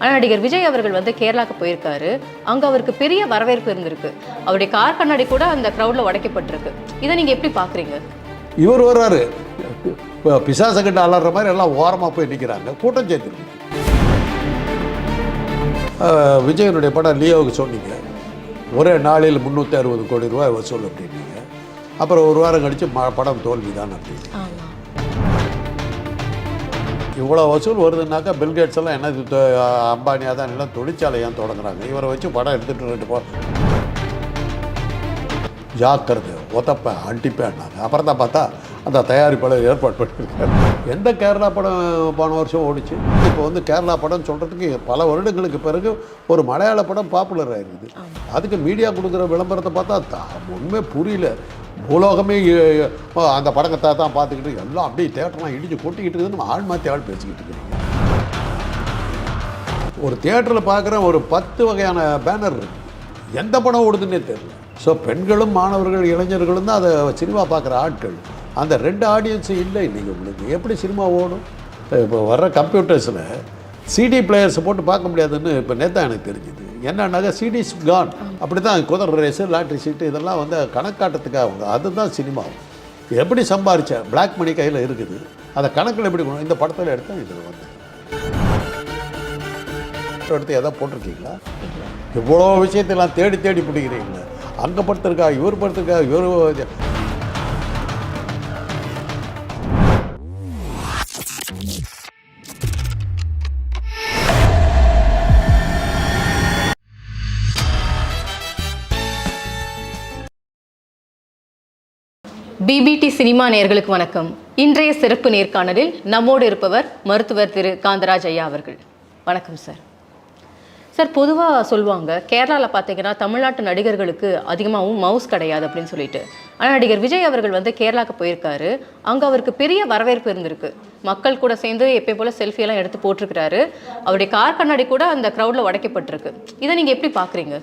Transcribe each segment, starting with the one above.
ஆனால் நடிகர் விஜய் அவர்கள் வந்து கேரளாக்கு போயிருக்காரு. அங்கே அவருக்கு பெரிய வரவேற்பு இருந்திருக்கு. அவருடைய கார் கண்ணாடி கூட அந்த க்ரௌடில் உடைக்கப்பட்டிருக்கு. இதை நீங்கள் எப்படி பார்க்குறீங்க இவர் வர்றாரு. இப்போ பிசாசங்கிட்ட அலற மாதிரி எல்லாம் ஓரமாக போய் நிற்கிறாங்க கூட்டம் சேர்த்துருக்கு விஜயனுடைய படம் லியோவுக்கு சொன்னீங்க. ஒரே நாளில் முந்நூற்றி அறுபது கோடி ரூபாய் வசூல் அப்படின்னீங்க. அப்புறம் ஒரு வாரம் கழித்து ம படம் தோல்வி தான் அப்படின்னு இவ்வளோ வசூல் வருதுன்னாக்கா பில்கேட்ஸ் எல்லாம் என்ன அம்பானி அதான் எல்லாம் தொழிற்சாலை ஏன் தொடங்குறாங்க? இவரை வச்சு படம் எடுத்துகிட்டு ரெண்டு போ. ஜாக்கிரதை ஒத்தப்பேன் அண்டிப்பேன்னாங்க அப்புறம் தான் பார்த்தா அந்த தயாரிப்பாளர் ஏற்பாடு பண்ணியிருக்காரு. எந்த கேரளா படம் போன வருஷம் ஓடிச்சு? இப்போ வந்து கேரளா படம் சொல்கிறதுக்கு பல வருடங்களுக்கு பிறகு ஒரு மலையாள படம் பாப்புலர் ஆயிருக்குது. அதுக்கு மீடியா கொடுக்குற விளம்பரத்தை பார்த்தா ஒண்ணுமே புரியல. பூலோகமே அந்த படத்தை தான் பார்த்துக்கிட்டு எல்லாம் அப்படியே தேட்டர்லாம் இடிஞ்சு கொட்டிக்கிட்டு இருக்குதுன்னு ஆள் மாற்றி ஆள் பேசிக்கிட்டு இருக்கிறீங்க. ஒரு தேட்டரில் பார்க்குற ஒரு பத்து வகையான பேனர் எந்த படம் ஓடுதுன்னே தெரியல. ஸோ பெண்களும் மாணவர்கள் இளைஞர்களும் தான் அதை சினிமா பார்க்குற ஆட்கள். அந்த ரெண்டு ஆடியன்ஸும் இல்லை. இன்றைக்கி உங்களுக்கு எப்படி சினிமா ஓடும்? இப்போ வர்ற கம்ப்யூட்டர்ஸில் சிடி பிளேயர்ஸை போட்டு பார்க்க முடியாதுன்னு இப்போ நேத்தான் எனக்கு தெரிஞ்சுது. என்னன்னாக்கா சிடிஸ் கான் அப்படி தான் குதிரை ரேஸு லாட்ரி சீட்டு இதெல்லாம் வந்து கணக்காட்டத்துக்காக அவங்க அதுதான் சினிமா எப்படி சம்பாரிச்ச? பிளாக் மணி கையில் இருக்குது. அதை கணக்கில் எப்படி இந்த படத்தில் எடுத்தால் இதில் வந்து. எடுத்து எதாவது போட்டிருக்கீங்களா? இவ்வளோ விஷயத்தெல்லாம் தேடி தேடி பிடிக்கிறீங்களே அங்கே படுத்திருக்கா இவர் படுத்திருக்கா இவர் பிபிடி சினிமா நேர்களுக்கு வணக்கம். இன்றைய சிறப்பு நேர்காணலில் நம்மோடு இருப்பவர் மருத்துவர் திரு காந்தராஜ் ஐயா அவர்கள். வணக்கம் சார். சார் பொதுவாக சொல்லுவாங்க கேரளாவில் பார்த்தீங்கன்னா தமிழ்நாட்டு நடிகர்களுக்கு அதிகமாகவும் மவுஸ் கிடையாது அப்படின்னு சொல்லிட்டு. ஆனால் நடிகர் விஜய் அவர்கள் வந்து கேரளாவுக்கு போயிருக்காரு. அங்கே அவருக்கு பெரிய வரவேற்பு இருந்திருக்கு. மக்கள் கூட சேர்ந்து எப்பயும் போல் செல்ஃபியெல்லாம் எடுத்து போட்டிருக்கிறாரு. அவருடைய கார் கண்ணாடி கூட அந்த க்ரௌடில் உடைக்கப்பட்டிருக்கு. இதை நீங்கள் எப்படி பார்க்குறீங்க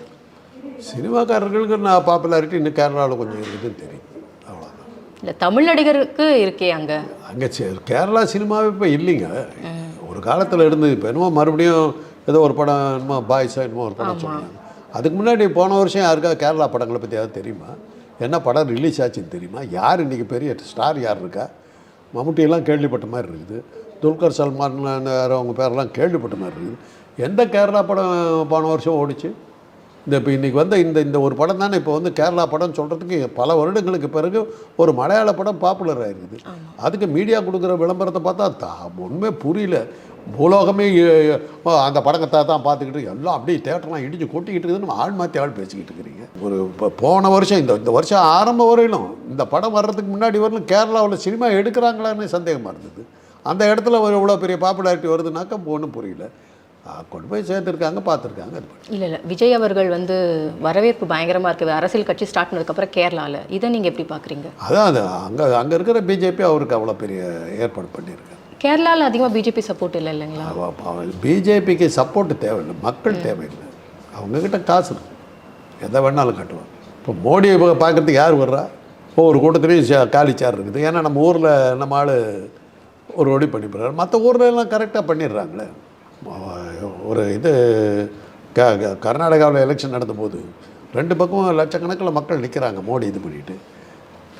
சினிமாக்காரர்களுக்கு நான் பாப்புலாரிட்டி இன்னும் கேரளாவில் கொஞ்சம் இருக்குதுன்னு தெரியும். இல்லை தமிழ் நடிகருக்கு இருக்கே அங்கே. அங்கே கேரளா சினிமாவே இப்போ இல்லைங்க. ஒரு காலத்தில் இருந்தது இப்போ என்னமோ மறுபடியும் ஏதோ ஒரு படம் என்னமோ பாய்ஸா என்னமோ ஒரு படம் சொன்னாங்க. அதுக்கு முன்னாடி போன வருஷம் யாருக்கா கேரளா படங்களை பற்றி ஏதாவது தெரியுமா? என்ன படம் ரிலீஸ் ஆச்சுன்னு தெரியுமா? யார் இன்றைக்கி பெரிய ஸ்டார் யார் இருக்கா? மம்முட்டியெல்லாம் கேள்விப்பட்ட மாதிரி இருக்குது. துல்கர் சல்மான் வேறு அவங்க பேரெல்லாம் கேள்விப்பட்ட மாதிரி இருக்குது. எந்த கேரளா படம் போன வருஷம் ஓடிச்சு? இந்த இப்போ இன்றைக்கி வந்த இந்த இந்த ஒரு படம் தானே இப்போ வந்து கேரளா படம் சொல்கிறதுக்கு பல வருடங்களுக்கு பிறகு ஒரு மலையாள படம் பாப்புலர் ஆயிருக்குது. அதுக்கு மீடியா கொடுக்குற விளம்பரத்தை பார்த்தா தா ஒன்றுமே புரியல. பூலோகமே அந்த படத்தை தான் பார்த்துக்கிட்டு எல்லாம் அப்படியே தேட்டர்லாம் இடிச்சு கொட்டிக்கிட்டு இருக்குதுன்னு ஆள் மாற்றி ஆள் பேசிக்கிட்டு இருக்கிறீங்க. ஒரு இப்போ போன வருஷம் இந்த இந்த வருஷம் ஆரம்ப வரையிலும் இந்த படம் வர்றதுக்கு முன்னாடி வரலும் கேரளாவில் சினிமா எடுக்கிறாங்களான்னு சந்தேகமாக இருந்தது. அந்த இடத்துல ஒரு இவ்வளோ பெரிய பாப்புலாரிட்டி வருதுனாக்கா ஒன்றும் புரியல. கொண்டு போய் சேர்த்துருக்காங்க பார்த்துருக்காங்க. இல்லை இல்லை. விஜய் அவர்கள் வந்து வரவேற்பு பயங்கரமாக இருக்குது அரசியல் கட்சி ஸ்டார்ட் பண்ணதுக்கப்புறம் கேரளாவில் இதை நீங்கள் எப்படி பார்க்குறீங்க? அதான் அது அங்கே அங்கே இருக்கிற பிஜேபி அவருக்கு அவ்வளோ பெரிய ஏற்பாடு பண்ணியிருக்காரு கேரளாவில் அதிகமாக பிஜேபி சப்போர்ட் இல்லை இல்லைங்களா? பிஜேபிக்கு சப்போர்ட் தேவையில்லை. மக்கள் தேவையில்லை. அவங்கக்கிட்ட காசு எதை வேணாலும் கட்டுவாங்க இப்போ மோடியை பார்க்கறதுக்கு யார் வர்றா? ஒவ்வொரு கூட்டத்துலேயும் சே- காலி சேர் இருக்குது. ஏன்னா நம்ம ஊரில் நம்ம ஆள் ஒரு ஒடி பண்ணி போடுறாரு மற்ற ஊர்ல எல்லாம் கரெக்டாக பண்ணிடுறாங்களே. ஒரு இது க க- கர்நாடகாவில் எலெக்ஷன் நடந்தபோது ரெண்டு பக்கமும் லட்சக்கணக்கில் மக்கள் நிற்கிறாங்க. மோடி இது பண்ணிட்டு.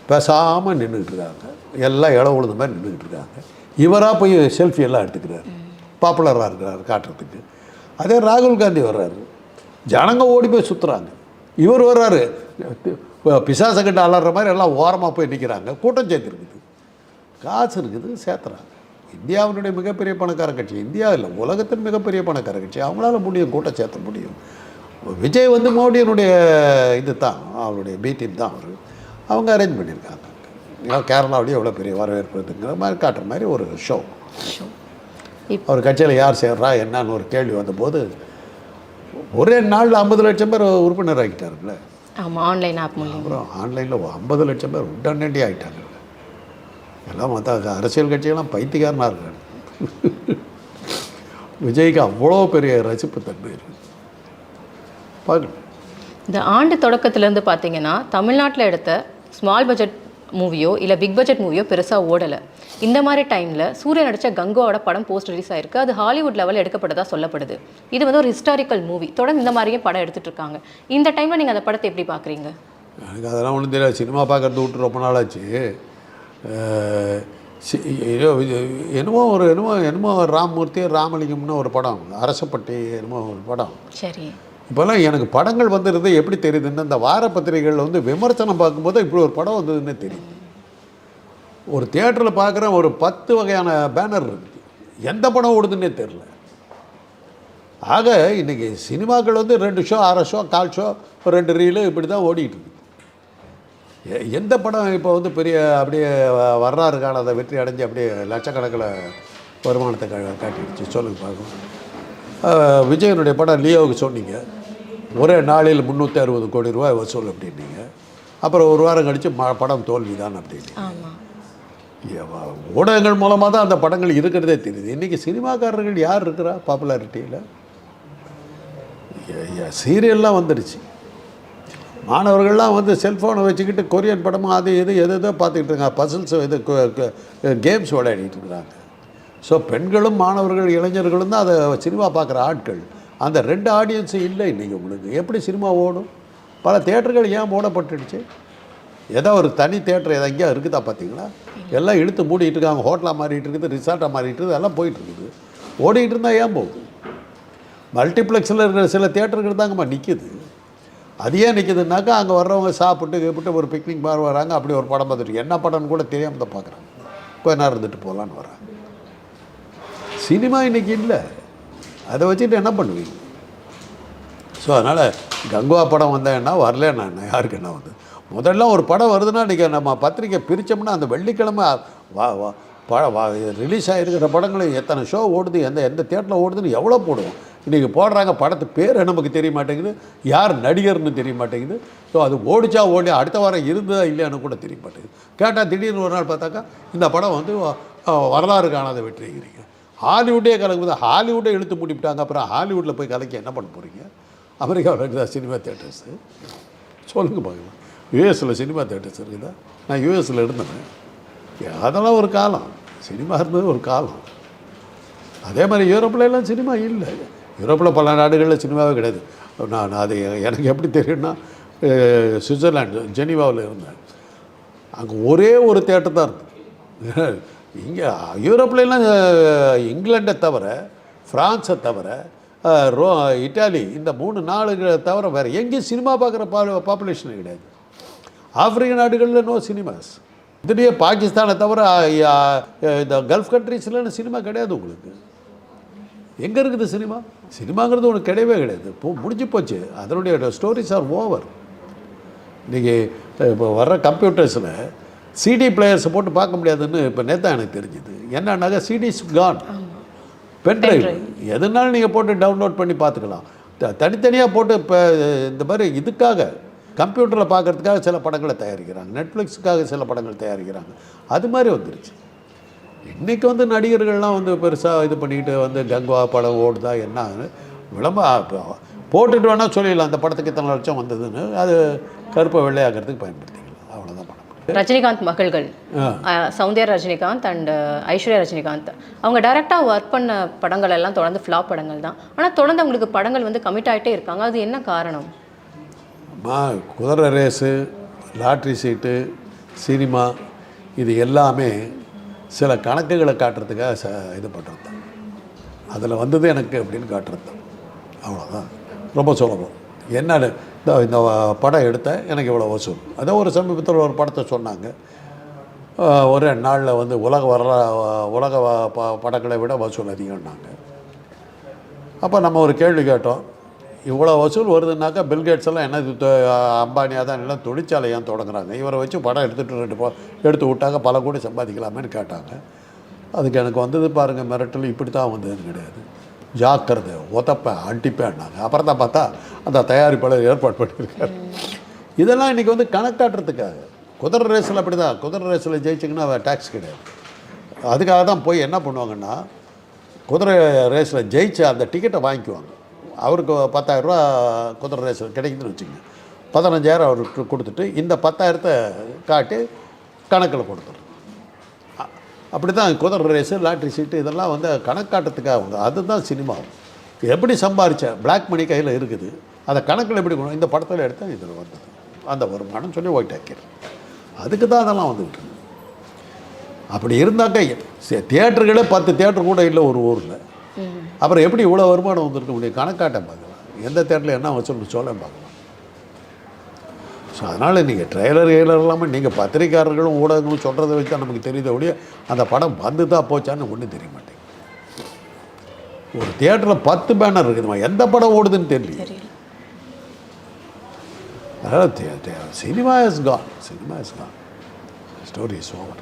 பேசாமல் நின்றுக்கிட்டு இருக்காங்க. எல்லாம் இடம் உழுந்த மாதிரி நின்றுக்கிட்டு இருக்காங்க. இவராக போய் செல்ஃபி எல்லாம் எடுத்துக்கிறார். பாப்புலராக இருக்கிறார் காட்டுறதுக்கு. அதே ராகுல் காந்தி வர்றாரு. ஜனங்க ஓடி போய் சுற்றுறாங்க இவர் வர்றாரு. பிசாசங்கிட்ட அலற மாதிரி எல்லாம் ஓரமாக போய் நிற்கிறாங்க கூட்டம் சேர்த்துருக்குது காசு இருக்குது சேர்த்துறாங்க. இந்தியாவினுடைய மிகப்பெரிய பணக்கார கட்சி இந்தியா இல்லை உலகத்தின் மிகப்பெரிய பணக்கார கட்சி அவங்களால முடியும் கூட்டம் சேர்த்த முடியும். விஜய் வந்து மோடியினுடைய இது தான் அவருடைய பி டீம் தான் அவர். அவங்க அரேஞ்ச் பண்ணியிருக்காங்க. ஏன்னா கேரளாவுடைய எவ்வளோ பெரிய வரவேற்பு இருக்குங்கிற மாதிரி காட்டுற மாதிரி ஒரு ஷோ அவர் கட்சியில் யார் சேர்றா என்னன்னு ஒரு கேள்வி வந்தபோது ஒரே நாளில் ஐம்பது லட்சம் பேர் உறுப்பினர் ஆகிட்டாருங்களே ஆமாம் ஆன்லைன் ஆப் மூலியம். அப்புறம் ஆன்லைனில் ஐம்பது லட்சம் பேர் உடனடி ஆகிட்டாங்க எல்லாம் மற்ற அரசியல் கட்சியெல்லாம் பைத்தியக்காரனாக இருக்காங்க. விஜய்க்கு அவ்வளோ பெரிய ரசிப்பு தன்மை இருக்குது பார்க்கணும் இந்த ஆண்டு தொடக்கத்திலேருந்து பார்த்தீங்கன்னா தமிழ்நாட்டில் எடுத்த ஸ்மால் பட்ஜெட் மூவியோ இல்லை பிக் பட்ஜெட் மூவியோ பெருசாக ஓடலை. இந்த மாதிரி டைமில் சூர்யா நடித்த கங்கோவோட படம் போஸ்ட் ரிலீஸ் ஆயிருக்கு. அது ஹாலிவுட் லெவல் எடுக்கப்பட்டதா சொல்லப்படுது. இது வந்து ஒரு ஹிஸ்டாரிக்கல் மூவி தொடர்ந்து இந்த மாதிரியே படம் எடுத்துட்டு இருக்காங்க. இந்த டைமில் நீங்கள் அந்த படத்தை எப்படி பார்க்குறீங்க எனக்கு அதெல்லாம் ஒன்றும் தெரியாது. சினிமா பார்க்கறது விட்டு ரொம்ப நாளாச்சு. ஏதோ இது என்னமோ ஒரு என்னமோ என்னமோ ராமமூர்த்தி ராமலிங்கம்னு ஒரு படம். அரசப்பட்டி என்னமோ ஒரு படம். சரி. இப்போல்லாம் எனக்கு படங்கள் வந்துடுது எப்படி தெரியுதுன்னு இந்த வார பத்திரிகைகளில் வந்து விமர்சனம் பார்க்கும்போது இப்படி ஒரு படம் வந்ததுன்னு தெரியுது ஒரு தியேட்டரில் பார்க்குற ஒரு பத்து வகையான பேனர் இருக்குது எந்த படம் ஓடுதுன்னே தெரில. ஆக இன்றைக்கி சினிமாக்கள் வந்து ரெண்டு ஷோ அரை ஷோ கால் ஷோ ரெண்டு ரீலு இப்படி தான் ஓடிட்டு எந்த படம் இப்போ வந்து பெரிய அப்படியே வரலாறு காணாத வெற்றி அடைஞ்சு அப்படியே லட்சக்கணக்கில் வருமானத்தை காட்டிடுச்சு. சொல்லுங்க பார்க்கலாம். அஹ், விஜயனுடைய படம் லியோவுக்கு சொன்னீங்க. ஒரே நாளில் முந்நூற்றி அறுபது கோடி ரூபாய் வசூல் அப்படின்னீங்க. அப்புறம் ஒரு வாரம் கழித்து ம படம் தோல்வி தான் அப்படின்னு ஊடகங்கள் மூலமாக தான் அந்த படங்கள் இருக்கிறதே தெரியுது. இன்றைக்கி சினிமாக்காரர்கள் யார் இருக்கிறா பாப்புலாரிட்டியில் சீரியல்லாம் வந்துடுச்சு. மாணவர்கள்லாம் வந்து செல்ஃபோனை வச்சுக்கிட்டு கொரியன் படமும் அது இது எது எதோ பார்த்துக்கிட்டு இருக்காங்க. பசில்ஸ் இது கேம்ஸ் விளையாடிட்டு இருக்கிறாங்க. ஸோ பெண்களும் மாணவர்கள் இளைஞர்களும் தான் அதை சினிமா பார்க்குற ஆட்கள். அந்த ரெண்டு ஆடியன்ஸும் இல்லை இன்றைக்கி உங்களுக்கு. எப்படி சினிமா ஓடும்? பல தேட்டர்கள் ஏன் மூடப்பட்டுடுச்சு? ஏதோ ஒரு தனி தேட்டர் எதோ எங்கேயா இருக்குதா பார்த்தீங்களா? எல்லாம் இழுத்து மூடிட்டு இருக்காங்க. ஹோட்டலாக மாறிட்டு இருக்குது ரிசார்ட்டாக மாறிட்டு இருக்குது எல்லாம் போயிட்டு இருக்குது. இருந்தால் ஏன் போகுது? மல்டிப்ளெக்ஸில் இருக்கிற சில தேட்டர்கள் தாங்கம்மா நிற்கிது அது ஏன் நிற்கிதுனாக்கா அங்கே வர்றவங்க சாப்பிட்டு கீப்பிட்டு ஒரு பிக்னிக் மாதிரி வராங்க அப்படி ஒரு படம் பார்த்துட்டு என்ன படம்னு கூட தெரியாமல் தான் பார்க்குறாங்க. கொஞ்ச நேரம் இருந்துட்டு போகலான்னு வராங்க சினிமா இன்றைக்கி இல்லை. அதை வச்சுட்டு என்ன பண்ணுவீங்க? ஸோ அதனால் கங்குவா படம் வந்தேன்னா என்ன வரலன்னா என்ன யாருக்கு என்ன வந்து? முதல்ல ஒரு படம் வருதுன்னா இன்றைக்கி நம்ம பத்திரிக்கை பிரித்தோம்னா அந்த வெள்ளிக்கிழமை வா வா ப வா ரிலீஸ் ஆகிருக்கிற படங்கள் எத்தனை ஷோ ஓடுது எந்த எந்த தேட்டரில் ஓடுதுன்னு எவ்வளோ போடுவோம்? இன்றைக்கி போடுறாங்க படத்து பேர் நமக்கு தெரிய மாட்டேங்குது யார் நடிகர்னு தெரிய மாட்டேங்குது ஸோ அது ஓடிச்சா ஓடி அடுத்த வாரம் இருந்ததா இல்லையான்னு கூட தெரிய மாட்டேங்குது கேட்டால் திடீர்னு ஒரு நாள் பார்த்தாக்கா இந்த படம் வந்து வரலாறு காணாத வெற்றிங்கிறீங்க ஹாலிவுட்டே கலக்குது ஹாலிவுட்டே இழுத்து மூடிவிட்டாங்க அப்புறம் ஹாலிவுட்டில் போய் கலக்க என்ன பண்ண போகிறீங்க அமெரிக்காவில் இருக்குதா சினிமா தேட்டர்ஸு சொல்லுங்க பார்க்கலாம் யூஎஸில் சினிமா தேட்டர்ஸ் இருக்குதா? நான் யூஎஸில் இருந்தேன். அதெல்லாம் ஒரு காலம். சினிமா இருந்தது ஒரு காலம். அதே மாதிரி யூரோப்பில் எல்லாம் சினிமா இல்லை. யூரோப்பில் பல நாடுகளில் சினிமாவே கிடையாது. நான் அது எனக்கு எப்படி தெரியும்னா சுவிட்சர்லாண்டு சுவிட்சர்லாந்து ஜெனீவாவில் இருந்தேன். அங்கே ஒரே ஒரு தேட்டர் தான் இருந்தது இங்கே யூரோப்லாம் இங்கிலாண்டை தவிர ஃப்ரான்ஸை தவிர ரோ இட்டாலி இந்த மூணு நாடுகளை தவிர வேறு எங்கேயும் சினிமா பார்க்குற பா பாப்புலேஷன் கிடையாது. ஆப்பிரிக்க நாடுகளில் நோ சினிமாஸ் இதுலேயே பாகிஸ்தானை தவிர இந்த கல்ஃப் கண்ட்ரீஸ்லாம் சினிமா கிடையாது உங்களுக்கு. எங்கே இருக்குது சினிமா? சினிமாங்கிறது ஒன்று கிடையவே கிடையாது. இப்போ முடிஞ்சு போச்சு. அதனுடைய ஸ்டோரிஸ் ஆர் ஓவர் இன்றைக்கி இப்போ வர்ற கம்ப்யூட்டர்ஸில் சிடி பிளேயர்ஸை போட்டு பார்க்க முடியாதுன்னு இப்போ நேத்தான் எனக்கு தெரிஞ்சுது. என்னன்னாக்கா சிடிஸ் கான் பென்ட்ரைவ் எதுனாலும் நீங்கள் போட்டு டவுன்லோட் பண்ணி பார்த்துக்கலாம். தனித்தனியாக போட்டு இப்போ இந்த மாதிரி இதுக்காக கம்ப்யூட்டரில் பார்க்கறதுக்காக சில படங்களை தயாரிக்கிறாங்க. நெட்ஃப்ளிக்ஸுக்காக சில படங்கள் தயாரிக்கிறாங்க. அது மாதிரி வந்துருச்சு. இன்றைக்கி வந்து நடிகர்கள்லாம் வந்து பெருசாக இது பண்ணிக்கிட்டு வந்து கங்குவா படம் ஓடுதா என்ன விளம்ப போட்டுட்டு வேணால் சொல்லிடலாம். அந்த படத்துக்கு இத்தனை லட்சம் வந்ததுன்னு அது கருப்பை வெள்ளையாக்கிறதுக்கு பயன்படுத்திக்கலாம். அவ்வளோதான் பண்ண ரஜினிகாந்த் மகள்கள். சௌந்தர்யா ரஜினிகாந்த் அண்ட் ஐஸ்வர்யா ரஜினிகாந்த். அவங்க டைரெக்டாக ஒர்க் பண்ண படங்கள் எல்லாம் தொடர்ந்து ஃப்ளாப் படங்கள் தான். ஆனால் தொடர்ந்து அவங்களுக்கு படங்கள் வந்து கமிட் ஆகிட்டே இருக்காங்க. அது என்ன காரணம்? குதிரை ரேஸு லாட்ரி சீட்டு சினிமா இது எல்லாமே சில கணக்குகளை காட்டுறதுக்காக ச இது பண்ணுறது தான் அதில் வந்தது எனக்கு அப்படின்னு காட்டுறது தான் அவ்வளோதான் ரொம்ப சுலபம். என்னன்னு இந்த இந்த படம் எடுத்தேன் எனக்கு இவ்வளோ வசூல். அதோ ஒரு சமீபத்தில் ஒரு படத்தை சொன்னாங்க. ஒரு ஒரே நாளில் வந்து உலக வரலா உலக ப படங்களை விட வசூல் அதிகம்னாங்க. அப்போ நம்ம ஒரு கேள்வி கேட்டோம். இவ்வளோ வசூல் வருதுன்னாக்கா பில்கேட்ஸ் எல்லாம் என்ன இது தான் எல்லாம் தொழிற்சாலை ஏன் தொடங்குறாங்க? இவரை வச்சு படம் எடுத்துகிட்டு ரெண்டு போ- எடுத்து விட்டாங்க பல கோடி சம்பாதிக்கலாமேன்னு கேட்டாங்க. அதுக்கு எனக்கு வந்தது பாருங்கள் மிரட்டல் இப்படி தான் வந்ததுன்னு கிடையாது. ஜாக்கிரதை உதப்பேன் அடிப்பேன்னாங்க அப்புறம் தான் பார்த்தா அந்த தயாரிப்பாளர் ஏற்பாடு பண்ணியிருக்காரு. இதெல்லாம் இன்றைக்கி வந்து கணக்காட்டுறதுக்காக. குதிரை ரேஸில் அப்படி தான் குதிரை ரேஸில் ஜெயிச்சிங்கன்னா டேக்ஸ் கிடையாது. அதுக்காக தான் போய் என்ன பண்ணுவாங்கன்னா குதிரை ரேஸில் ஜெயிச்ச அந்த டிக்கெட்டை வாங்கிக்குவாங்க. அவருக்கு பத்தாயிரரூபா குதிரை ரேஸ் கிடைக்குதுன்னு வச்சுக்கோங்க. பதினஞ்சாயிரம் அவருக்கு கொடுத்துட்டு இந்த பத்தாயிரத்தை காட்டி கணக்கில் கொடுத்துரும் அப்படி தான் குதிரை ரேஸு லாட்ரி சீட்டு இதெல்லாம் வந்து கணக்காட்டத்துக்காக வந்து அதுதான் சினிமா எப்படி சம்பாரிச்ச பிளாக் மணி கையில் இருக்குது. அதை கணக்கில் எப்படி கொடுக்கும் இந்த படத்தில் எடுத்தால் இதில் வந்தது. அந்த வருமானம் சொல்லி ஒயிட் ஆக்கிறேன் அதுக்கு தான் அதெல்லாம் வந்துக்கிட்டு அப்படி இருந்தாக்கா சே- தியேட்டர்களே பத்து தியேட்டர் கூட இல்லை ஒரு ஊரில். அப்புறம் எப்படி இவ்வளோ வருமானம் வந்திருக்க? முடியும் கணக்காட்ட பார்க்கலாம். எந்த தேட்டரில் என்ன வசூல் சொல்ல பார்க்கலாம். ஸோ அதனால் நீங்கள் ட்ரெய்லர் கெய்லர் இல்லாமல் நீங்கள் பத்திரிக்காரர்களும் ஊடகங்களும் சொல்கிறத வச்சு தான் நமக்கு தெரியுத ஒழிய அந்த படம் வந்து தான் போச்சான்னு ஒன்றும் தெரிய மாட்டேங்குது. ஒரு தியேட்டரில் பத்து பேனர் இருக்குதுமா எந்த படம் ஓடுதுன்னு தெரியல. தெரியல. அதனால் cinema is gone cinema is gone story is over